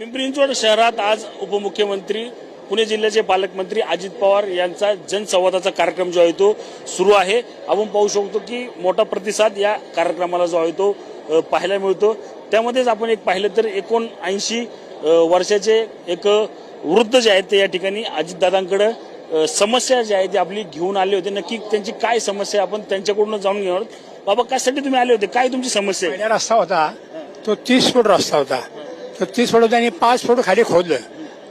पिंपरी चिंचवड शहरात आज उपमुख्यमंत्री पुणे जिल्ह्याचे पालकमंत्री अजित पवार यांचा जनसंवादाचा कार्यक्रम जो आहे तो सुरू आहे. आपण पाहू शकतो की मोठा प्रतिसाद या कार्यक्रमाला जो आहे तो पाहायला मिळतो. त्यामध्येच आपण एक पाहिलं तर एकोणऐंशी वर्षाचे एक वृद्ध जे आहेत ते या ठिकाणी अजितदादांकडे समस्या जी आहे ती आपली घेऊन आले होते. नक्की त्यांची काय समस्या आपण त्यांच्याकडून जाणून घेणार आहोत. बाबा कशासाठी तुम्ही आले होते? काय तुमची समस्या रस्ता होता. तो तीस फूट रस्ता होता. तो तीस फूट त्यांनी पाच फूट खाली खोदलं.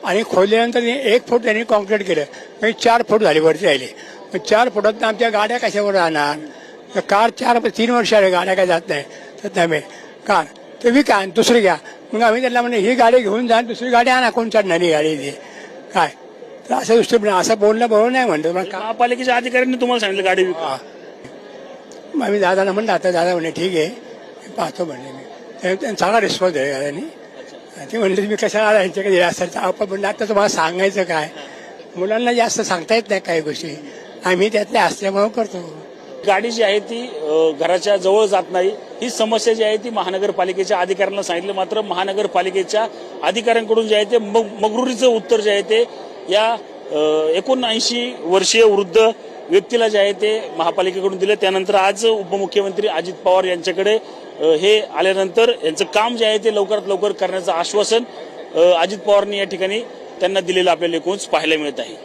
आणि खोदल्यानंतर त्यांनी एक फूट त्यांनी कॉन्क्रीट केलं. म्हणजे चार फूट झाली वरती राहिले. मग चार फुटात आमच्या गाड्या कशावर राहणार? तर कार चार तीन वर्ष आले गाड्या काय जात नाही. तर त्यामुळे कार. तर विका आणि दुसरी घ्या. मग आम्ही त्यांना म्हणजे ही गाडी घेऊन जा आणि दुसरी गाडी आणा. कोण चढणार ही गाडी ती काय? तर असं दुसरं असं बोलणं बरोबर नाही म्हणतो मग महापालिकेच्या अधिकाऱ्यांनी तुम्हाला सांगितलं गाडी विका. मग आम्ही दादाला म्हणलं आता दादा म्हणे ठीक आहे. पाहतो म्हणले मी तर त्यांनी चांगला रिस्पॉन्स दिला दादानी ते म्हणले मी कशाला आला यांच्याकडे असायचं आपण म्हणलं आता तुम्हाला सांगायचं काय? मुलांना जास्त सांगता येत नाही काही गोष्टी. आम्ही त्यातल्या असल्यामुळं करतो. गाडी जी आहे ती अ, घराच्या जवळ जात नाही. ही समस्या जी आहे ती महानगरपालिकेच्या अधिकाऱ्यांना सांगितलं. मात्र महानगरपालिकेच्या अधिकाऱ्यांकडून जे आहे ते मग- मगरुरीचं उत्तर जे आहे ते या एकोणऐंशी वर्षीय वृद्ध व्यक्तीला जे आहे ते महापालिकेकडून दिलं. त्यानंतर आज उपमुख्यमंत्री अजित पवार यांच्याकडे हे आल्यानंतर यांचं काम जे आहे ते लवकरात लवकर करण्याचं आश्वासन अजित पवारांनी या ठिकाणी त्यांना दिलेलं आपल्याला एकूणच पाहायला मिळत आहे.